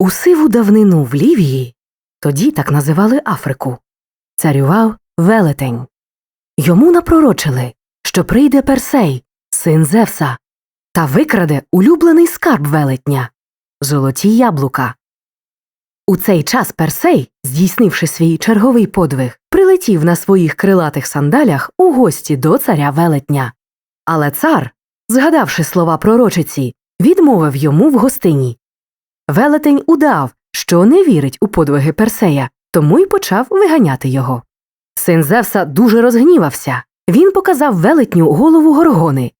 У сиву давнину в Лівії, тоді так називали Африку, царював велетень. Йому напророчили, що прийде Персей, син Зевса, та викраде улюблений скарб велетня золоті яблука. У цей час Персей, здійснивши свій черговий подвиг, прилетів на своїх крилатих сандалях у гості до царя велетня. Але цар, згадавши слова пророчиці, відмовив йому в гостині. Велетень удав, що не вірить у подвиги Персея, тому й почав виганяти його. Син Зевса дуже розгнівався. Він показав велетню голову горгони,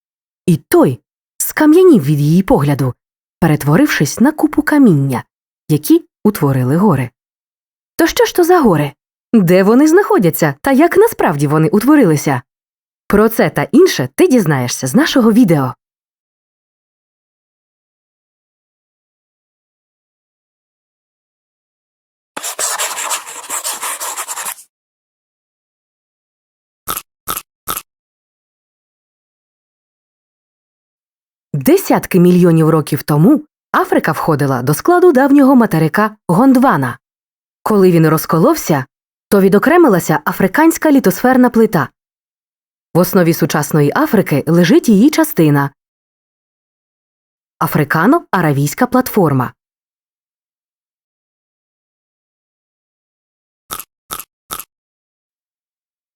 і той скам'янів від її погляду, перетворившись на купу каміння, які утворили гори. То що ж то за гори? Де вони знаходяться та як насправді вони утворилися? Про це та інше ти дізнаєшся з нашого відео. Десятки мільйонів років тому Африка входила до складу давнього материка Гондвана. Коли він розколовся, то відокремилася африканська літосферна плита. В основі сучасної Африки лежить її частина Африкано-Аравійська платформа.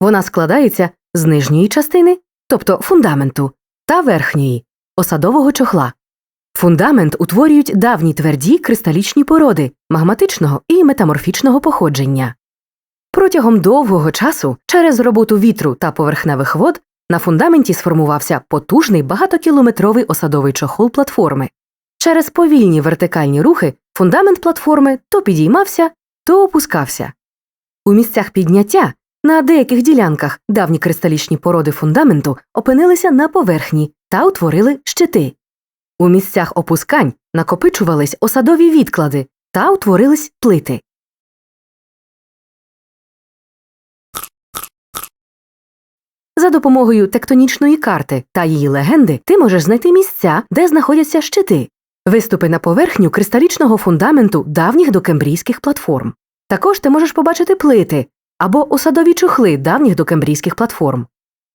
Вона складається з нижньої частини, тобто фундаменту, та верхньої осадового чохла. Фундамент утворюють давні тверді кристалічні породи магматичного і метаморфічного походження. Протягом довгого часу через роботу вітру та поверхневих вод на фундаменті сформувався потужний багатокілометровий осадовий чохол платформи. Через повільні вертикальні рухи фундамент платформи то підіймався, то опускався. У місцях підняття на деяких ділянках давні кристалічні породи фундаменту опинилися на поверхні та утворили щити. У місцях опускань накопичувались осадові відклади та утворились плити. За допомогою тектонічної карти та її легенди ти можеш знайти місця, де знаходяться щити, виступи на поверхню кристалічного фундаменту давніх докембрійських платформ. Також ти можеш побачити плити або осадові чохли давніх докембрійських платформ.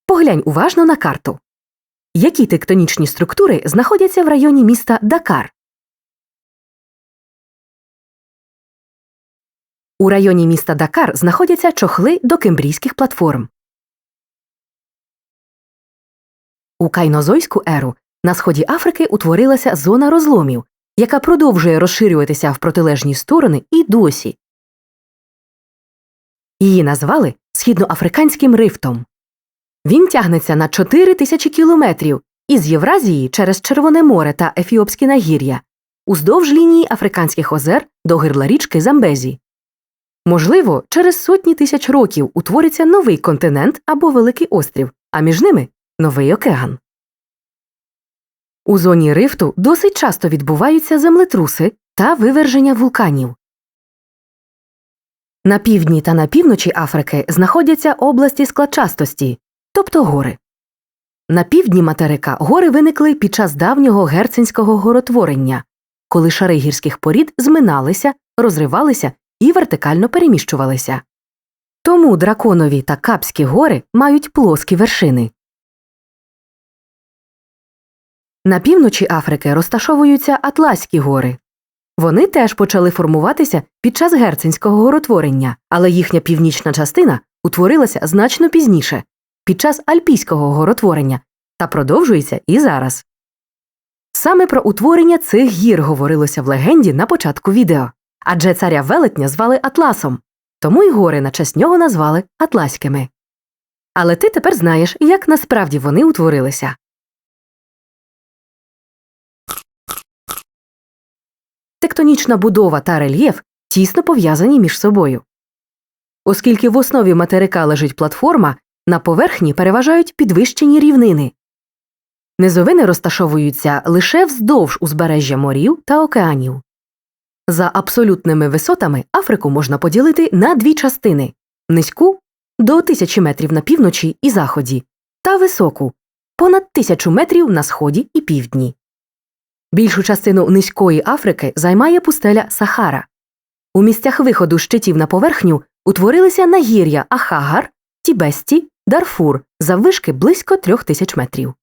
Поглянь уважно на карту. Які тектонічні структури знаходяться в районі міста Дакар? У районі міста Дакар знаходяться чохли докембрійських платформ. У кайнозойську еру на сході Африки утворилася зона розломів, яка продовжує розширюватися в протилежні сторони і досі. Її назвали східноафриканським рифтом. Він тягнеться на 4 тисячі кілометрів із Євразії через Червоне море та Ефіопські нагір'я, уздовж лінії Африканських озер до гирла річки Замбезі. Можливо, через сотні тисяч років утвориться новий континент або великий острів, а між ними новий океан. У зоні рифту досить часто відбуваються землетруси та виверження вулканів. На півдні та на півночі Африки знаходяться області складчастості, тобто гори. На півдні материка гори виникли під час давнього герцинського горотворення, коли шари гірських порід зминалися, розривалися і вертикально переміщувалися. Тому драконові та капські гори мають плоскі вершини. На півночі Африки розташовуються Атлаські гори. Вони теж почали формуватися під час герцинського горотворення, але їхня північна частина утворилася значно пізніше, під час альпійського горотворення, та продовжується і зараз. Саме про утворення цих гір говорилося в легенді на початку відео, адже царя велетня звали Атласом, тому й гори на честь нього назвали Атласькими. Але ти тепер знаєш, як насправді вони утворилися. Тектонічна будова та рельєф тісно пов'язані між собою. Оскільки в основі материка лежить платформа, на поверхні переважають підвищені рівнини. Низовини розташовуються лише вздовж узбережжя морів та океанів. За абсолютними висотами Африку можна поділити на дві частини низьку до тисячі метрів на півночі і заході, та високу понад тисячу метрів на сході і півдні. Більшу частину низької Африки займає пустеля Сахара. У місцях виходу щитів на поверхню утворилися нагір'я Ахагар, Тібесті, Дарфур заввишки близько трьох тисяч метрів.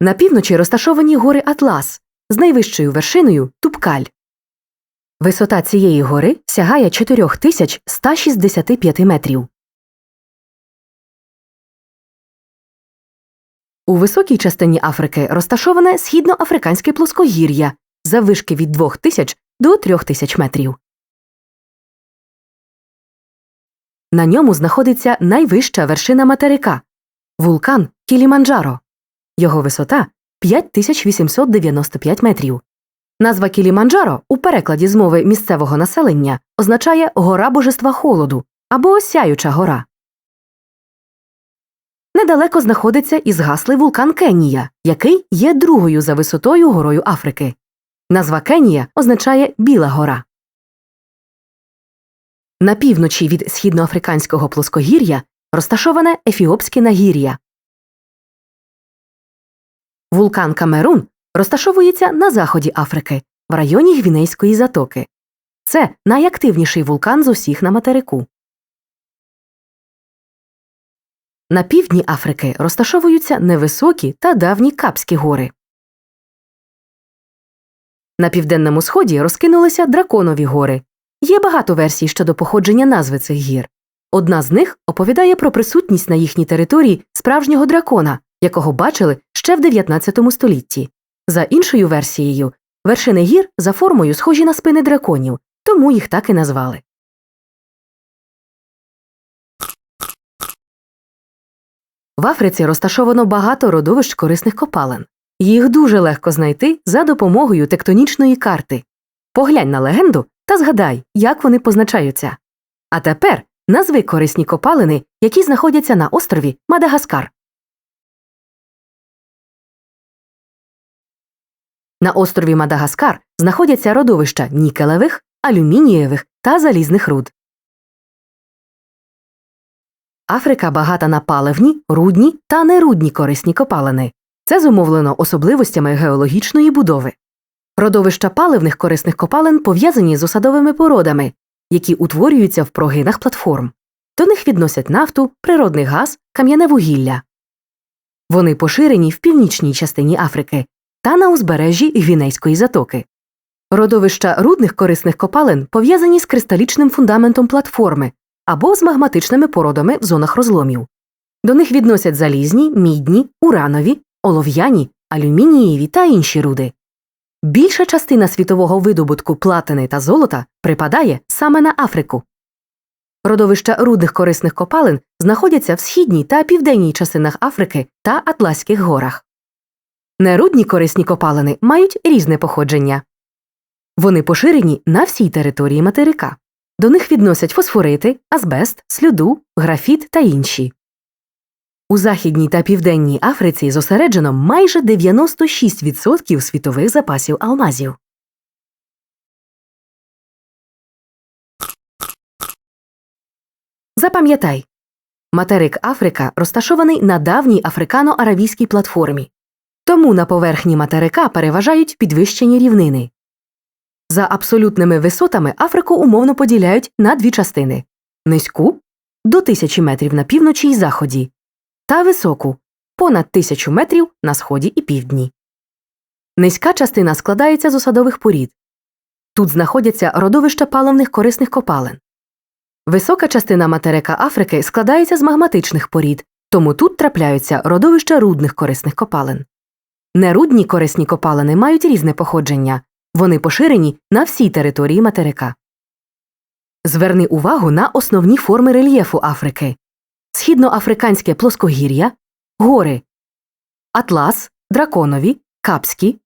На півночі розташовані гори Атлас з найвищою вершиною Тупкаль. Висота цієї гори сягає 4165 метрів. У високій частині Африки розташоване східноафриканське плоскогір'я заввишки від 2000 до 3000 метрів. На ньому знаходиться найвища вершина материка вулкан Кіліманджаро. Його висота 5895 метрів. Назва Кіліманджаро у перекладі з мови місцевого населення означає гора божества холоду або сяюча гора. Недалеко знаходиться і згаслий вулкан Кенія, який є другою за висотою горою Африки. Назва Кенія означає Біла гора. На півночі від східноафриканського плоскогір'я розташоване Ефіопське нагір'я. Вулкан Камерун розташовується на заході Африки, в районі Гвінейської затоки. Це найактивніший вулкан з усіх на материку. На півдні Африки розташовуються невисокі та давні Капські гори. На південному сході розкинулися драконові гори. Є багато версій щодо походження назви цих гір. Одна з них оповідає про присутність на їхній території справжнього дракона, якого бачили ще в 19 столітті. За іншою версією, вершини гір за формою схожі на спини драконів, тому їх так і назвали. В Африці розташовано багато родовищ корисних копалин. Їх дуже легко знайти за допомогою тектонічної карти. Поглянь на легенду та згадай, як вони позначаються. А тепер назви корисні копалини, які знаходяться на острові Мадагаскар. На острові Мадагаскар знаходяться родовища нікелевих, алюмінієвих та залізних руд. Африка багата на паливні, рудні та нерудні корисні копалини. Це зумовлено особливостями геологічної будови. Родовища паливних корисних копалин пов'язані з осадовими породами, які утворюються в прогинах платформ. До них відносять нафту, природний газ, кам'яне вугілля. Вони поширені в північній частині Африки та на узбережжі Гвінейської затоки. Родовища рудних корисних копалин пов'язані з кристалічним фундаментом платформи або з магматичними породами в зонах розломів. До них відносять залізні, мідні, уранові, олов'яні, алюмінієві та інші руди. Більша частина світового видобутку платини та золота припадає саме на Африку. Родовища рудних корисних копалин знаходяться в східній та південній частинах Африки та Атласських горах. Нерудні корисні копалини мають різне походження. Вони поширені на всій території материка. До них відносять фосфорити, азбест, слюду, графіт та інші. У Західній та Південній Африці зосереджено майже 96% світових запасів алмазів. Запам'ятай материк Африка розташований на давній африкано-аравійській платформі. Тому на поверхні материка переважають підвищені рівнини. За абсолютними висотами Африку умовно поділяють на дві частини низьку до тисячі метрів на півночі й заході, та високу понад тисячу метрів на сході і півдні. Низька частина складається з осадових порід. Тут знаходяться родовища паливних корисних копалин. Висока частина материка Африки складається з магматичних порід, тому тут трапляються родовища рудних корисних копалин. Нерудні корисні копалини мають різне походження, вони поширені на всій території материка. Зверни увагу на основні форми рельєфу Африки східноафриканське плоскогір'я, гори, Атлас, Драконові, Капські,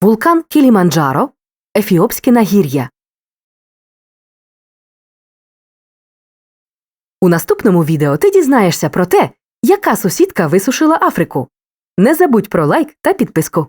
вулкан Кіліманджаро, Ефіопське нагір'я. У наступному відео ти дізнаєшся про те, яка сусідка висушила Африку. Не забудь про лайк та підписку.